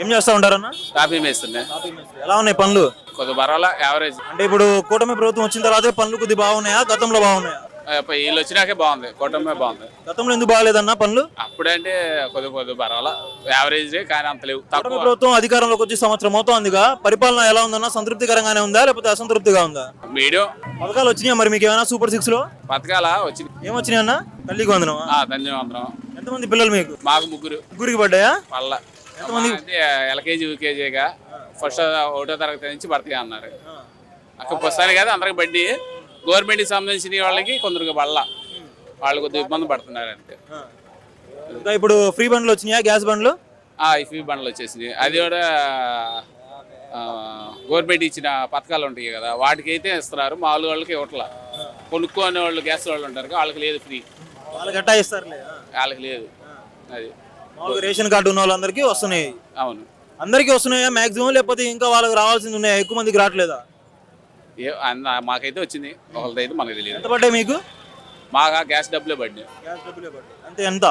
ఏం చేస్తా ఉంటారన్న? కాపీ మేస్తుండే ఎలా ఉన్నాయి పనులు కొద్ది పర్వాలా యావరేజ్. అంటే ఇప్పుడు కూటమి ప్రభుత్వం వచ్చిన తర్వాత పనులు కొద్ది బాగున్నాయా? గతంలో బాగున్నాయా? వీళ్ళు వచ్చినాకే బాగుంది. కూటమే బాగుంది. గతంలో ఎందుకు బాగాలేదన్న పనులు అప్పుడంటే కొద్ది కొద్ది పర్వాలా యావరేజ్ కానీ అంత లేవు. కూటమి తక్కువ. ప్రభుత్వం అధికారంలోకి వచ్చి సంవత్సరం అవుతోందిగా. పరిపాలన ఎలా ఉందన్న? సంతృప్తికరంగానే ఉందా? లేకపోతే అసంతృప్తిగా ఉందా? మీడియం. పథకాలు వచ్చినాయా మరి మీకు ఏమైనా సూపర్ సిక్స్లో పథకాల? వచ్చింది ఏమొచ్చినాయి అన్న తల్లికి వందనమా? ఆ, ధన్యవాదం ఎంతమంది పిల్లలు మీకు? మాకు ముగ్గురు. ముగ్గురికి పడ్డాయా? మళ్ళా అంటే ఎల్కేజీ యూకేజీగా ఫస్ట్ ఒకటో తరగతి నుంచి భర్తీ అన్నారు. అక్కడ పుస్తకాలు కదా అందరికి బడ్డీ గవర్నమెంట్కి సంబంధించిన వాళ్ళకి కొందరికి బళ్ళ. వాళ్ళు కొద్దిగా ఇబ్బంది పడుతున్నారు అంతే. ఇంకా ఇప్పుడు ఫ్రీ బండ్లు వచ్చినాయా? గ్యాస్ బండ్లు? ఇఫీ బండ్లు వచ్చేసింది అది కూడా గవర్నమెంట్ ఇచ్చిన పథకాలు ఉంటాయి కదా వాటికి అయితే ఇస్తున్నారు. మామూలు వాళ్ళకి ఇవ్వట్లా. కొనుక్కోనే వాళ్ళు గ్యాస్ వాళ్ళు ఉంటారు వాళ్ళకి లేదు ఫ్రీ. వాళ్ళకి వాళ్ళకి లేదు. అది. మామూలుగా రేషన్ కార్డు ఉన్న వాళ్ళందరికీ వస్తున్నాయి. అవును. అందరికీ వస్తున్నాయా మాక్సిమం లేకపోతే ఇంకా వాళ్ళకి రావాల్సింది ఉన్నాయా? ఎక్కువ మందికి రావట్లేదా? ఏ అన్న మాకైతే వచ్చింది. ఒకరిది అయితే మనకు తెలియదు. ఎంత పడ్డాయి మీకు? మాకు ఆ గ్యాస్ డబ్బులే పడినాయి గ్యాస్ డబ్బులే పడ్డాయి. అంతే ఎంత?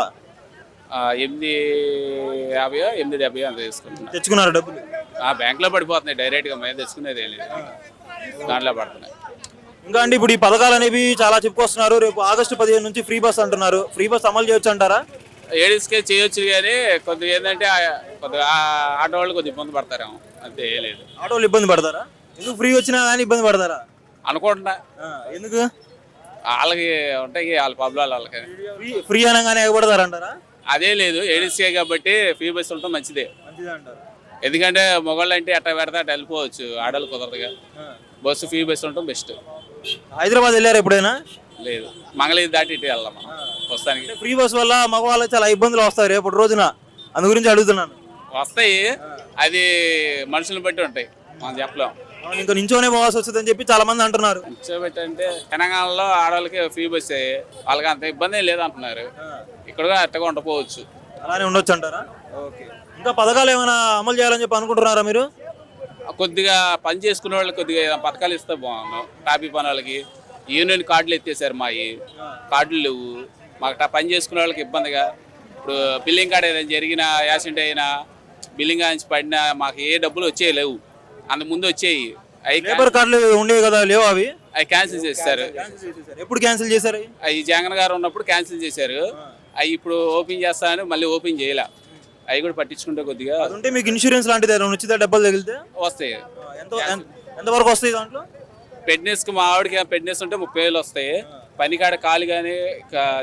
ఆ, ఎనిమిది యాభై ఎనిమిది డెబ్బై అంత తీసుకుంటున్నా. తెచ్చుకున్నారు డబ్బులు? ఆ బ్యాంక్లో పడిపోతున్నాయి. డైరెక్ట్గా మేము తెచ్చుకునేది ఏం లేదు. దాంట్లో పడుతున్నాయి. ఇంకా అండి ఇప్పుడు ఈ పథకాలు అనేవి చాలా చెప్పుకొస్తున్నారు. రేపు ఆగస్టు పదిహేను నుంచి ఫ్రీ బస్ అంటున్నారు. ఫ్రీ బస్ అమలు చేయొచ్చు అంటారా? ఏడీస్కే చేయొచ్చు కానీ కొద్దిగా ఏంటంటే కొద్దిగా ఆటో వాళ్ళు కొద్దిగా ఇబ్బంది పడతారేమో అంతే ఏం లేదు. ఆటోలు ఇబ్బంది పడతారా? ఎందుకు ఫ్రీ వచ్చినా కానీ ఇబ్బంది పడతారా? అనుకుంటున్నా. ఎందుకు? వాళ్ళకి ఉంటాయి వాళ్ళ పబ్లాలు వాళ్ళకి. ఫ్రీ అనగానే ఎగబడతారంటారా అదే లేదు ఏడీస్కే కాబట్టి ఫ్రీ బస్ ఉండటం మంచిదే. ఎందుకంటే మొగళ్ళు అంటే అట్ట పెడితే అట్ట వెళ్ళిపోవచ్చు ఆడలు కుదరదుగా. బస్సు ఫ్రీ బస్సు ఉండటం బెస్ట్. హైదరాబాద్ వెళ్ళారు ఎప్పుడైనా? లేదు మంగళగిరి దాటి ఇటు వెళ్దాం మనం. వస్తానికి. ఫ్రీ బస్ వల్ల మగవాళ్ళకి చాలా ఇబ్బందులు వస్తాయి రేపటి రోజున. అందు గురించి అడుగుతున్నాను. వస్తాయి. అది మనుషులను బట్టి ఉంటాయి. మనం చెప్పలేం. అవును, ఇంకా నించోనే పోవాల్సి వస్తుందని చెప్పి చాలా మంది అంటున్నారు. అంటే తెలంగాణలో ఆడవాళ్ళకి ఫ్రీ బస్ వాళ్ళకి అంత ఇబ్బంది లేదంటున్నారు ఇక్కడ కూడా అట్టగా ఉండపోవచ్చు అలానే ఉండొచ్చు అంటారా? ఓకే. ఇంకా పథకాలు ఏమైనా అమలు చేయాలని చెప్పి అనుకుంటున్నారా మీరు? కొద్దిగా పని చేసుకునే వాళ్ళకి కొద్దిగా ఏదైనా పథకాలు ఇస్తే బాగుండు. టాపీ పని వాళ్ళకి. యూనియన్ కార్డులు ఎత్తేసారు మావి కార్డులు లేవు. మాకు పని చేసుకునే వాళ్ళకి ఇబ్బందిగా. ఇప్పుడు బిల్లింగ్ కార్డు ఏదైనా జరిగినా యాక్సిడెంట్ అయినా బిల్లింగ్ నుంచి పడినా మాకు ఏ డబ్బులు వచ్చేవి లేవు. అంత ముందు వచ్చేవి అవి లేబర్ కార్డులు ఉండేవి కదా లేవు అవి? అవి క్యాన్సిల్ చేస్తారు ఎప్పుడు క్యాన్సిల్ చేశారు? అవి? జగన్ గారు ఉన్నప్పుడు క్యాన్సిల్ చేశారు. అవి ఇప్పుడు ఓపెన్ చేస్తానని మళ్ళీ ఓపెన్ చేయలే. అవి కూడా పట్టించుకుంటే కొద్దిగా అది ఉంటే మీకు ఇన్సూరెన్స్ లాంటిది ఏదైనా ఉచిత డబ్బులు తగిలితే? వస్తాయి. ఎంత ఎంత- ఎంతవరకు వస్తాయి దాంట్లో? పెట్నెస్కి మా ఆవిడకి పెట్నెస్ ఉంటే ముప్పై వేలు వస్తాయి. పని కాడ కాలు కానీ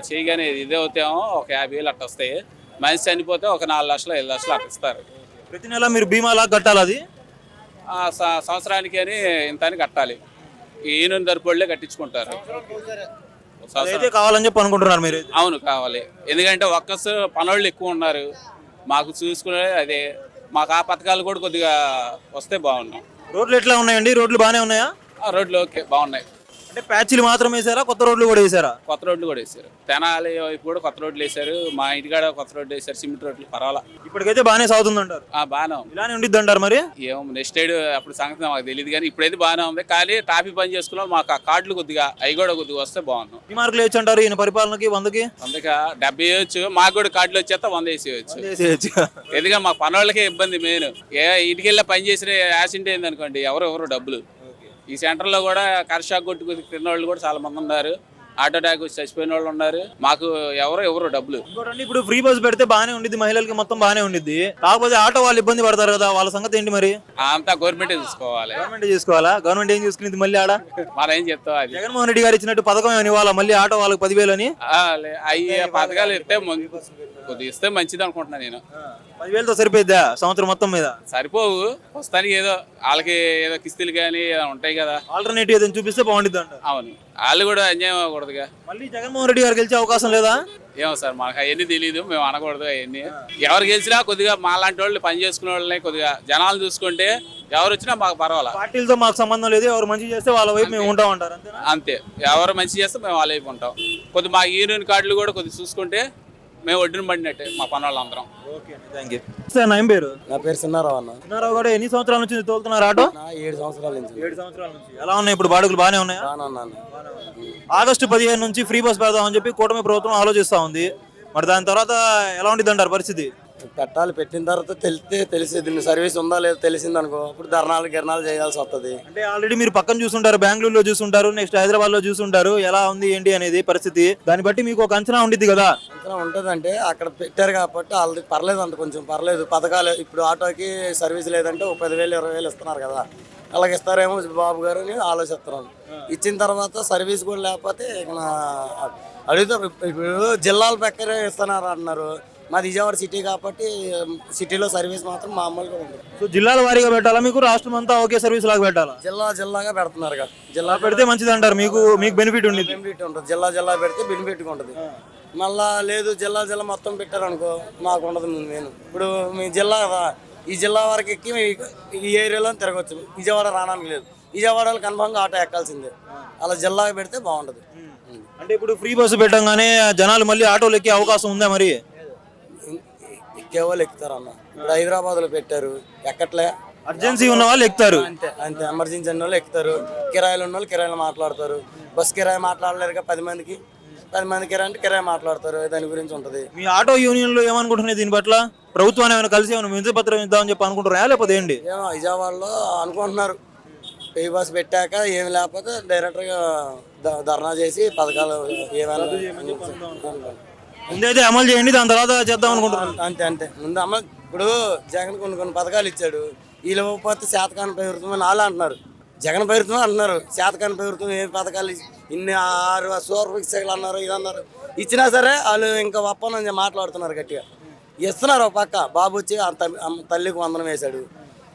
చేయి కానీ ఇదే అవుతామో ఒక యాభై వేలు అట్ట వస్తాయి. మనిషి చనిపోతే ఒక నాలుగు లక్షలు ఐదు లక్షలు అట్ట ఇస్తారు. ప్రతి నెల మీరు బీమా లాగా కట్టాలి అది? సంవత్సరానికి అని ఇంత అని కట్టాలి. ఈ యూనియన్ తరపుళ్ళే కట్టించుకుంటారు. కావాలని చెప్పి అనుకుంటున్నారు మీరు అవును కావాలి. ఎందుకంటే ఒక్కస్ పనోళ్ళు ఎక్కువ ఉన్నారు. మాకు చూసుకునే అదే మాకు ఆ పథకాలు కూడా కొద్దిగా వస్తే బాగున్నాం రోడ్లు ఎట్లా ఉన్నాయండి? రోడ్లు బాగానే ఉన్నాయా? రోడ్లు ఓకే బాగున్నాయి. అంటే ప్యాచ్లు మాత్రం వేసారా? కొత్త రోడ్లు కూడా వేసారా? కొత్త రోడ్లు కూడా వేశారు తెనాలి వైపు కూడా కొత్త రోడ్లు వేశారు మా ఇంటికాడ కొత్త రోడ్లు వేశారు సిమెంట్ రోడ్లు పర్వాలా. ఇప్పటికైతే బాగానే సాగుతుంది అంటారు ఆ బాగానే ఉంది. ఇలానే ఉండిద్ది అంటారు మరి? ఏమో నెక్స్ట్ సైడ్ అప్పుడు సంగతి మాకు తెలియదు కానీ ఇప్పుడైతే బాగానే ఉంది. కానీ ట్రాఫిక్ పని చేసుకున్నాం. మాకు ఆ కార్డులు కొద్దిగా అవి కూడా కొద్దిగా వస్తే బాగున్నాం ఈ మార్కులు వేయచ్చు అంటారు? ఈయన పరిపాలనకి వందకి? అందుకే డెబ్బై వేయచ్చు. మాకు కూడా కార్డులు వచ్చేస్తే వంద వేసేయచ్చు. వేసేయచ్చు. ఎందుకంటే మా పనోళ్ళకే ఇబ్బంది మెయిన్. ఏ ఇంటికి వెళ్ళి పని చేసిన యాక్సిడెంట్ అయింది అనుకోండి ఎవరు ఎవరు డబ్బులు. ఈ సెంటర్లో కూడా కర్షాక్ కొట్టుకు తిన్న వాళ్ళు కూడా చాలా మంది ఉన్నారు. ఆటో అటాక్ వచ్చి చచ్చిపోయిన వాళ్ళు ఉన్నారు. మాకు ఎవరు ఎవరు డబ్బులు. ఇంకోటండి ఇప్పుడు ఫ్రీ బస్ పెడితే బాగానే ఉండిద్ది మహిళలకి మొత్తం బాగానే ఉండిద్ది. కాకపోతే ఆటో వాళ్ళు ఇబ్బంది పడతారు కదా వాళ్ళ సంగతి ఏంటి మరి? అంతా గవర్నమెంటే చూసుకోవాలి. గవర్నమెంట్ చేసుకోవాలా? గవర్నమెంట్ ఏం చూసుకునేది మళ్ళీ ఆడ? మనం ఏం చెప్తాం అది? జగన్మోహన్ రెడ్డి గారు ఇచ్చినట్టు పథకం ఏమని ఇవ్వాలా మళ్ళీ ఆటో వాళ్ళకి పదివేలు అని? అయ్యి పథకాలు ఇస్తే కొద్దిగా ఇస్తే మంచిది అనుకుంటున్నా నేను. పదివేలతో సరిపోయిద్దా సంవత్సరం మొత్తం మీద? సరిపోవు. వస్తానికి ఏదో వాళ్ళకి ఏదో కిస్తీలు కానీ ఉంటాయి కదా. ఆల్టర్నేటివ్ ఏదైనా చూపిస్తే బాగుండిద్ది అంట అవును. వాళ్ళు కూడా అన్యాయం అవ్వకూడదుగా. మళ్ళీ జగన్మోహన్ రెడ్డి గారు గెలిచే అవకాశం లేదా? ఏమో సార్ మాకు అవన్నీ తెలియదు మేము అనకూడదు అవన్నీ. ఎవరు గెలిచినా కొద్దిగా మా లాంటి వాళ్ళు పని చేసుకునే వాళ్ళని కొద్దిగా జనాలు చూసుకుంటే ఎవరు వచ్చినా మాకు పర్వాలా. పార్టీలతో మాకు సంబంధం లేదు. ఎవరు మంచి చేస్తే వాళ్ళ వైపు మేము ఉంటాం అంటారు అంతే. ఎవరు మంచి చేస్తే మేము వాళ్ళ వైపు ఉంటాం. కొద్ది మా యూనియన్ కార్డులు కూడా కొద్దిగా చూసుకుంటే మేము ఒడ్డున పడినట్టే మా పని వాళ్ళందరం ఓకే థ్యాంక్ యూ సార్ నా ఏం పేరు? నా పేరు సిన్నారావు అన్న. చిన్నారావు గారు ఎన్ని సంవత్సరాల నుంచి తోలుతున్నారు ఆటో? నా ఏడు సంవత్సరాల నుంచి. ఏడు సంవత్సరాల నుంచి. ఎలా ఉన్నాయి ఇప్పుడు బాడుగులు? బాగానే ఉన్నాయా? ఆగస్టు పదిహేను నుంచి ఫ్రీ బస్ పెడదామని చెప్పి కూటమి ప్రభుత్వం ఆలోచిస్తా ఉంది. మరి దాని తర్వాత ఎలా ఉంటుంది అంటారు పరిస్థితి? పెట్టాలి పెట్టిన తర్వాత తెలిస్తే తెలిసేది సర్వీస్ ఉందా లేదో తెలిసింది అనుకో అప్పుడు ధర్నాలు గిరణాలు చేయాల్సి వస్తుంది అంటే ఆల్రెడీ మీరు పక్కన చూసుంటారు బెంగళూరులో చూసుంటారు నెక్స్ట్ హైదరాబాద్లో చూసుంటారు ఎలా ఉంది ఏంటి అనేది పరిస్థితి. దాన్ని బట్టి మీకు ఒక అంచనా ఉండిద్ది కదా. అంతలా ఉంటుందంటే అక్కడ పెట్టారు కాబట్టి వాళ్ళది పర్లేదు అంత కొంచెం పర్లేదు. పథకాలు ఇప్పుడు ఆటోకి సర్వీస్ లేదంటే ఒక పదివేలు ఇరవై వేలు ఇస్తున్నారు కదా. అలాగే ఇస్తారేమో బాబు గారు అని ఆలోచిస్తున్నాను. ఇచ్చిన తర్వాత సర్వీస్ కూడా లేకపోతే ఇక అడుగుతారు ఇప్పుడు జిల్లాల ప్రక్కనే ఇస్తున్నారు అంటున్నారు. మాది విజయవాడ సిటీ కాబట్టి సిటీలో సర్వీస్ మాత్రం మామూలుగా ఉంది సో జిల్లాల వారీగా పెట్టాలా మీకు? రాష్ట్రం అంతా ఒకే సర్వీస్ లాగా పెట్టాలా? జిల్లా జిల్లాగా పెడుతున్నారు కదా జిల్లా పెడితే మంచిది అంటారు. మీకు మీకు బెనిఫిట్ ఉండిద్ది బెనిఫిట్ ఉంటుంది. జిల్లా జిల్లా పెడితే బెనిఫిట్ ఉంటుంది. మళ్ళా లేదు జిల్లా జిల్లా మొత్తం పెట్టారనుకో మాకు ఉండదు నేను ఇప్పుడు మీ జిల్లా ఈ జిల్లా వరకు ఎక్కి మీ- ఈ ఏరియాలో తిరగచ్చు. విజయవాడ రావడానికి లేదు. విజయవాడలో కన్ఫామ్గా ఆటో ఎక్కాల్సిందే. అలా జిల్లాకి పెడితే బాగుంటుంది. అంటే ఇప్పుడు ఫ్రీ బస్సు పెట్టంగానే జనాలు మళ్ళీ ఆటోలు ఎక్కే అవకాశం ఉందా మరి? ఎక్కే వాళ్ళు ఎక్కుతారన్న ఇప్పుడు హైదరాబాద్లో పెట్టారు. ఎక్కట్లే? అర్జెన్సీ ఉన్న వాళ్ళు ఎక్కుతారు. అంతే అంతే. ఎమర్జెన్సీ ఉన్న వాళ్ళు ఎక్కుతారు. కిరాయిలు ఉన్న వాళ్ళు కిరాయిలు మాట్లాడతారు. బస్ కిరాయి మాట్లాడలేరుగా పది మందికి. పది మంది కిరాయి అంటే కిరాయి మాట్లాడతారు. దాని గురించి ఉంటుంది. మీ ఆటో యూనియన్లో ఏమనుకుంటున్నాయి దీని పట్ల? ప్రభుత్వాన్ని ఏమైనా కలిసి ఏమైనా వినతి పత్రం ఇద్దామని చెప్పి అనుకుంటున్నారా లేకపోతే ఏంటి? ఏమో విజయవాడలో అనుకుంటున్నారు. పే బస్ పెట్టాక ఏమి లేకపోతే డైరెక్ట్గా ధర్నా చేసి పథకాలు ఏమైనా ముందైతే అమలు చేయండి దాని తర్వాత చేద్దాం అనుకుంటున్నాను. అంతే అంతే ముందు అమ్మ ఇప్పుడు జగన్ కొన్ని కొన్ని పథకాలు ఇచ్చాడు. వీళ్ళు పోతే శాతకాని ప్రభుత్వం అని వాళ్ళు అంటున్నారు. జగన్ ప్రభుత్వం అంటున్నారు. శాతకాని ప్రభుత్వం ఏ పథకాలు ఇన్ని ఆరు సూపర్ అన్నారు ఇది అన్నారు. ఇచ్చినా సరే వాళ్ళు ఇంకా ఒప్పందం మాట్లాడుతున్నారు గట్టిగా. ఇస్తున్నారు ఒక పక్క. బాబు వచ్చి తల్లికి వందనం వేశాడు.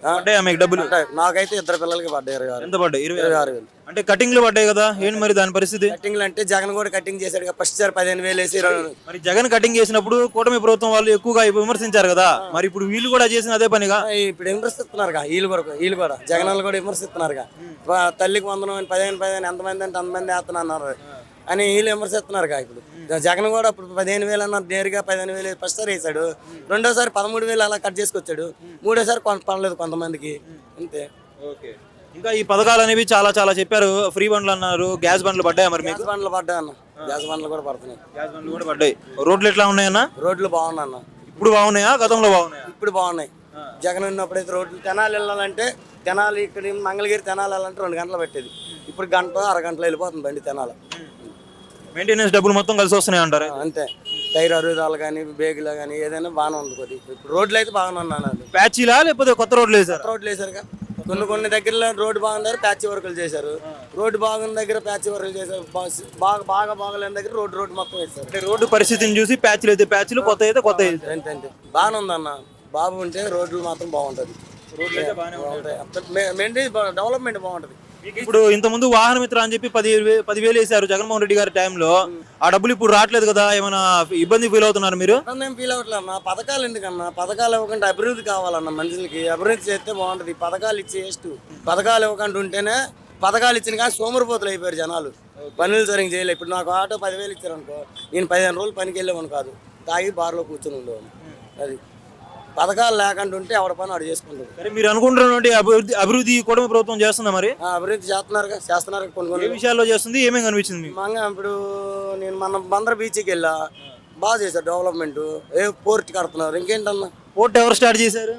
పడ్డాయా మీకు డబ్బులు? నాకైతే ఇద్దరు పిల్లలకి పడ్డాయి ఇరవై ఆరు. ఎంత పడ్డాయి? ఇరవై ఆరు. వేలు. అంటే కటింగ్లు పడ్డాయి కదా? ఏంటి మరి దాని పరిస్థితి? కటింగ్లు అంటే జగన్ కూడా కటింగ్ చేశాడు ఫస్ట్ సార్ పదిహేను వేలు వేసి మరి జగన్ కటింగ్ చేసినప్పుడు కూటమి ప్రభుత్వం వాళ్ళు ఎక్కువగా విమర్శించారు కదా? మరి ఇప్పుడు వీళ్ళు కూడా చేసిన అదే పనిగా? ఇప్పుడు విమర్శిస్తున్నారు వీళ్ళు కూడా వీళ్ళు కూడా. జగన్ వాళ్ళు కూడా విమర్శిస్తున్నారు తల్లికి వందనం పదిహేను పదిహేను ఎంతమంది అంటే అంతమంది వేస్తున్నారు అని వీళ్ళు విమర్శిస్తున్నారు ఇప్పుడు. జగన్ కూడా ఇప్పుడు పదిహేను వేలు అన్నారు నేరుగా పదిహేను వేలు ఫస్ట్ సారి వేసాడు రెండోసారి పదమూడు వేలు అలా కట్ చేసుకొచ్చాడు. మూడోసారి కొంత పడలేదు కొంతమందికి. అంతే. ఓకే. ఇంకా ఈ పథకాలు అనేవి చాలా చాలా చెప్పారు. ఫ్రీ బండ్లు అన్నారు. గ్యాస్ బండ్లు పడ్డాయా మరి మీకు? గ్యాస్ బండ్లు పడ్డాయి అన్న. గ్యాస్ బండ్లు కూడా పడుతున్నాయి. గ్యాస్ బండ్లు కూడా పడ్డాయి. రోడ్లు ఎట్లా ఉన్నాయన్నా? రోడ్లు బాగున్నాయి అన్న. ఇప్పుడు బాగున్నాయా? గతంలో బాగున్నాయా? ఇప్పుడు బాగున్నాయి. జగన్ ఉన్నప్పుడైతే రోడ్లు తెనాలి వెళ్ళాలంటే తెనాలి ఇక్కడ మంగళగిరి తెనాలి వెళ్ళాలంటే రెండు గంటలు పెట్టేది. ఇప్పుడు గంట అరగంటలో వెళ్ళిపోతుంది బండి తెనాలి. మెయింటెనెన్స్ డబ్బులు మొత్తం కలిసి వస్తున్నాయి అంటారు. అంతే. టైర్ అరుగుదాలు కానీ బేగులు కానీ ఏదైనా బాగానే ఉంది కొద్దిగా ఇప్పుడు రోడ్లు అయితే బాగానే ఉన్నాను ప్యాచీలా లేకపోతే కొత్త రోడ్లు వేసారు రోడ్లు వేసారుగా కొన్ని కొన్ని దగ్గరలో రోడ్డు బాగున్నారు ప్యాచ్ వర్కులు చేశారు. రోడ్డు బాగున్న దగ్గర ప్యాచ్ వర్కులు చేశారు. బాగా బాగా బాగలేని దగ్గర రోడ్డు రోడ్డు మొత్తం వేశారు. అంటే రోడ్డు పరిస్థితిని చూసి ప్యాచ్లు అయితే ప్యాచ్లు కొత్త అయితే కొత్త వేసారు అంతే అంతే. బాగానే ఉందన్న బాబు ఉంటే రోడ్లు మాత్రం బాగుంటుంది. మెయింటైన్ డెవలప్మెంట్ బాగుంటుంది. ఇప్పుడు ఇంత ముందు వాహన మిత్ర అని చెప్పి పది పదివేలు వేశారు జగన్మోహన్ రెడ్డి గారి టైంలో ఆ డబ్బులు ఇప్పుడు రావట్లేదు కదా ఏమైనా ఇబ్బంది ఫీల్ అవుతున్నారు మీరు? నేను ఫీల్ అవ్వట్లేదు అన్న. పథకాలు ఎందుకన్నా? పథకాలు ఇవ్వకుండా అభివృద్ధి కావాలన్న మనుషులకి. అభివృద్ధి చేస్తే బాగుంటుంది. పథకాలు ఇచ్చి వేస్ట్. పథకాలు ఇవ్వకుండా ఉంటేనే పథకాలు ఇచ్చిన కానీ సోమరిపోతులు అయిపోయారు జనాలు. పనులు సరిగ్గా చేయలేదు ఇప్పుడు నాకు ఆటో పదివేలు ఇచ్చారనుకో నేను పదిహేను రోజులు పనికి వెళ్ళేవాను కాదు. తాగి బార్లో కూర్చొని ఉండేవాను అది. పథకాలు లేకుండా ఉంటే ఎవడ పని వాడు చేసుకుంటాడు. సరే మీరు అనుకుంటున్నటువంటి అభివృద్ధి అభివృద్ధి కూటమి ప్రభుత్వం చేస్తుందా మరి? ఆ, అభివృద్ధి చేస్తున్నారుగా చేస్తున్నారు కొన్ని ఏ కొన్ని విషయాల్లో చేస్తుంది? ఏమేమి కనిపించింది మీకు? మంగ ఇప్పుడు నేను మన బందర్ బీచ్కి వెళ్ళా. బాగా చేశారు డెవలప్మెంట్. ఏ పోర్ట్ కడుతున్నారు? ఇంకేంటన్నా? పోర్ట్ ఎవరు స్టార్ట్ చేశారు?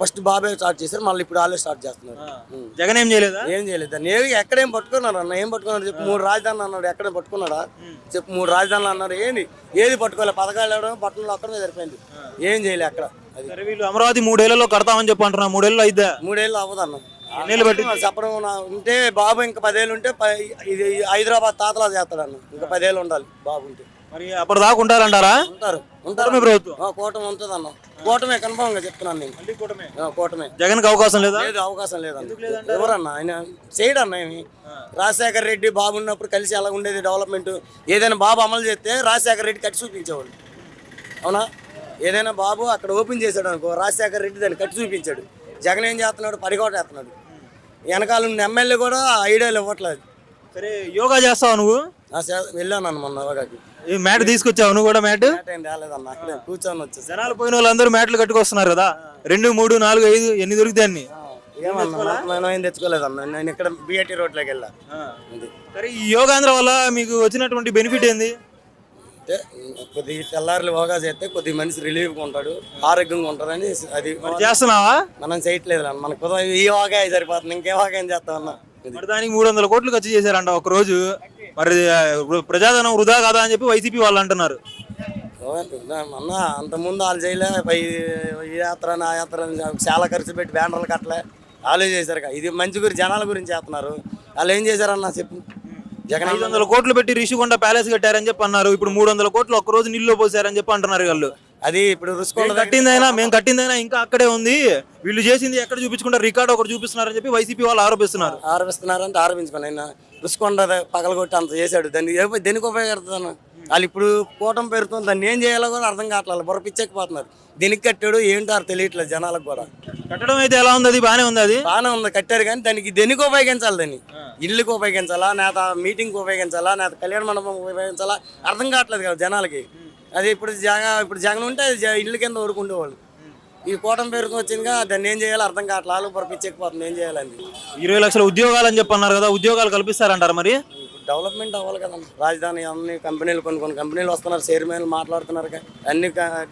ఫస్ట్ బాబే స్టార్ట్ చేశారు మళ్ళీ ఇప్పుడు వాళ్ళే స్టార్ట్ చేస్తున్నారు. ఉం. జగన్ ఏం చేయలేదా? ఏం చేయలేదు. దాన్ని ఏవి ఎక్కడేం పట్టుకున్నారు అన్న? ఏం పట్టుకున్నారు? చెప్పు మూడు రాజధానులు అన్నాడు. ఎక్కడేం పట్టుకున్నాడా? చెప్పు మూడు రాజధానులు అన్నారు ఏంది? ఏది పట్టుకోలే? పథకాలు ఇవ్వడం పట్టణంలో అక్కడే సరిపోయింది. ఏం చేయలే అక్కడ. సరే వీళ్ళు అమరావతి మూడేళ్ళలో కడతామని చెప్పి అంటున్నా మూడేళ్ళు అయిద్దా మూడేళ్ళు అవ్వదన్న. ఎన్నేళ్ళు పట్టింది? చెప్పడం నా- ఉంటే బాబు ఇంకా పదేళ్ళు ఉంటే ప- ఇది హైదరాబాద్ తాతలా చేస్తాడన్న. ఇంకా పదేళ్ళు ఉండాలి బాబు ఉంటే. మరి అప్పటిదాకా ఉంటారంటారా? ఉంటారు. ఉంటారు. కూటమి ప్రభుత్వం? ఆ, కూటమి ఉంటుంది అన్న కూటమే కన్ఫామ్గా చెప్తున్నాను నేను. ఆ, కూటమే. జగన్కి అవకాశం లేదా? లేదు అవకాశం లేదన్న. ఎవరన్నా? ఆయన చేయడన్నా ఏమి. రాజశేఖర రెడ్డి బాబు ఉన్నప్పుడు కలిసి అలా ఉండేది డెవలప్మెంట్ ఏదైనా బాబు అమలు చేస్తే రాజశేఖర రెడ్డి కట్టి చూపించేవాడు అవునా? ఏదైనా బాబు అక్కడ ఓపెన్ చేశాడు అనుకో రాజశేఖర రెడ్డి దాన్ని కట్టి చూపించాడు. జగన్ ఏం చేస్తున్నాడు? పరికోట వేస్తున్నాడు. వెనకాల ఉన్న ఎమ్మెల్యే కూడా ఐడియాలు ఇవ్వట్లేదు. సరే యోగా చేస్తావు నువ్వు? వెళ్ళాను అన్న మొన్న యోగాకి. ఈ మ్యాట్ తీసుకొచ్చావు నువ్వు కూడా మ్యాట్? రాలేదన్న కూర్చొని వచ్చేసి. జనాలు పోయిన వాళ్ళందరూ మ్యాట్లు కట్టుకొస్తున్నారు కదా. రెండు మూడు నాలుగు ఐదు ఎన్ని దొరుకుతాయి అన్ని? ఏమన్నా ఏం తెచ్చుకోలేదన్న నేను ఇక్కడ బిఐటి రోడ్లోకి వెళ్ళా. సరే ఈ యోగాంధ్ర వల్ల మీకు వచ్చినటువంటి బెనిఫిట్ ఏంది? చేస్తే కొద్ది తెల్లారులు యోగా చేస్తే కొద్ది మనిషి రిలీఫ్గా ఉంటాడు ఆరోగ్యంగా ఉంటాడని అది చేస్తున్నావా? మనం చేయట్లేదు అన్న. మనకు ఈ యోగా సరిపోతుంది ఇంకే యోగా ఏం చేస్తాం అన్న. మరి దానికి మూడు వందల కోట్లు ఖర్చు చేశారంట ఒక రోజు మరి ప్రజాధనం వృధా కాదా అని చెప్పి వైసీపీ వాళ్ళు అంటున్నారు. అన్న అంతకుముందు వాళ్ళు చేయలే. పై ఈ యాత్ర నా యాత్ర చాలా ఖర్చు పెట్టి బ్యానర్లు కట్టలే. వాళ్ళు చేశారు. ఇది మంచి గురి జనాల గురించి చేస్తున్నారు. వాళ్ళు ఏం చేశారన్న చెప్పు. జగన్ ఐదు వందల కోట్లు పెట్టి రిషికొండ ప్యాలెస్ కట్టారని చెప్పి అన్నారు. ఇప్పుడు మూడు వందల కోట్లు ఒక రోజు నీళ్ళు పోసారని చెప్పి అంటున్నారు వాళ్ళు. అది ఇప్పుడు కట్టిందైనా మేము కట్టిందైనా ఇంకా అక్కడే ఉంది. వీళ్ళు చేసింది ఎక్కడ చూపించుకుంటారు? రికార్డు ఒకటి చూపిస్తున్నారని చెప్పి వైసీపీ వాళ్ళు ఆరోపిస్తున్నారు. ఆరోపిస్తున్నారంటే ఆరోపించుకోండి ఆయన. రుసుకోండ పగలగొట్టి అంత చేశాడు. దాన్ని దేనికి ఉపయోగపడుతున్నాను వాళ్ళు ఇప్పుడు కూటమి పేరుతో దాన్ని ఏం చేయాలో కూడా అర్థం కావట్లేదు. బుర్ర పిచ్చెక్కిపోతున్నారు. దీనికి కట్టాడు ఏంటో తెలియట్లేదు జనాలకు కూడా. కట్టడం అయితే ఎలా ఉంది? అది బానే ఉంది అది? బాగానే ఉంది. కట్టారు కానీ దానికి దేనికి ఉపయోగించాలి దాన్ని? ఇల్లుకి ఉపయోగించాలా? నేత మీటింగ్కి ఉపయోగించాలా? నేత కళ్యాణ మండపం ఉపయోగించాలా? అర్థం కావట్లేదు కదా జనాలకి. అది ఇప్పుడు జగ ఇప్పుడు జగన్ ఉంటే అది ఇల్లు కింద వరకు ఉండేవాళ్ళు ఈ కూటమి పేరుకు వచ్చిందిగా దాన్ని ఏం చేయాలో అర్థం కావట్లేదు. వాళ్ళు బుర్ర పిచ్చెక్కిపోతుంది. ఏం చేయాలని ఇరవై లక్షల ఉద్యోగాలు అని చెప్పి అన్నారు కదా ఉద్యోగాలు కల్పిస్తారంటారు మరి? డెవలప్మెంట్ అవ్వాలి కదా రాజధాని అన్ని కంపెనీలు కొన్ని కొన్ని కంపెనీలు వస్తున్నారు చైర్మన్లు మాట్లాడుతున్నారు. అన్ని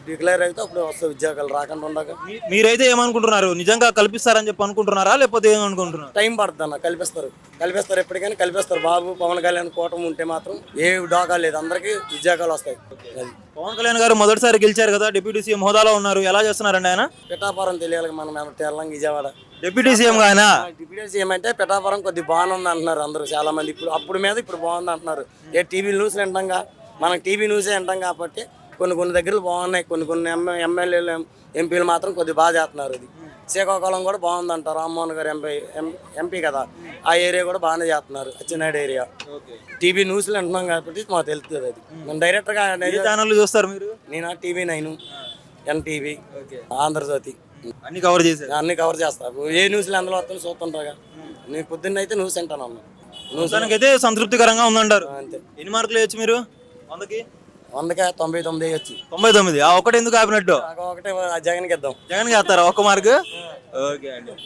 డిక్లేర్ అయితే అప్పుడు వస్తాయి ఉద్యోగాలు రాకుండా ఉండక. మీ- మీరైతే ఏమనుకుంటున్నారు? నిజంగా కల్పిస్తారని చెప్పి అనుకుంటున్నారా? లేకపోతే ఏమనుకుంటున్నారు? టైం పడుతుంది అన్న కల్పిస్తారు. కల్పిస్తారు ఎప్పటికైనా కల్పిస్తారు. బాబు పవన్ కళ్యాణ్ కూటమి ఉంటే మాత్రం ఏ డోకా లేదు. అందరికీ ఉద్యోగాలు వస్తాయి. పవన్ కళ్యాణ్ గారు మొదటిసారి గెలిచారు కదా డిప్యూటీ సీఎం హోదాలో ఉన్నారు. ఎలా చేస్తున్నారండి ఆయన? పిఠాపురం తెలియాలి మనం తెల్లం విజయవాడ. డిప్యూటీ సీఎం ఆయన డిప్యూటీ సీఎం అంటే పిఠాపురం కొద్ది బాగుంది అంటున్నారు అందరూ చాలా మంది ఇప్పుడు అప్పుడు మీద ఇప్పుడు బాగుంది అంటున్నారు. ఏ టీవీ న్యూస్లు వింటాంగా మనకి టీవీ న్యూసే వింటాం కాబట్టి కొన్ని కొన్ని దగ్గరలు బాగున్నాయి. కొన్ని కొన్ని ఎమ్మె ఎమ్మెల్యేలు ఎంపీలు మాత్రం కొద్ది బాగా చేస్తున్నారు ఇది. శ్రీకాకుళం కూడా బాగుందంట రామ్మోహన్ గారు ఎంపీ ఎంపీ కదా. ఆ ఏరియా కూడా బాగానే చేస్తున్నారు అచ్చినాడు ఏరియా. టీవీ న్యూస్లు వింటున్నాం కాబట్టి మాకు తెలుస్తుంది అది. నేను డైరెక్ట్గా ఛానల్ చూస్తారు మీరు? నేను? TV nine NTV Andhra Jyothi. అన్ని కవర్ చేశారు. అన్ని కవర్ చేస్తాను ఏ న్యూస్లు అందులో వస్తాను చూస్తుంటాగా నేను పొద్దున్న అయితే న్యూస్ వింటాను అన్న. అయితే సంతృప్తికరంగా ఉందంటారు. అంతే. ఎన్ని మార్కులు వేయచ్చు మీరు? వందకి? వందకే తొంభై తొమ్మిది వచ్చి తొంభై తొమ్మిది. ఆ ఒకటి ఎందుకు ఆపినట్టు? ఒకటే జగన్కి ఇద్దాం. జగన్ చేస్తారా ఒక్క మార్క్? ఓకే అండి.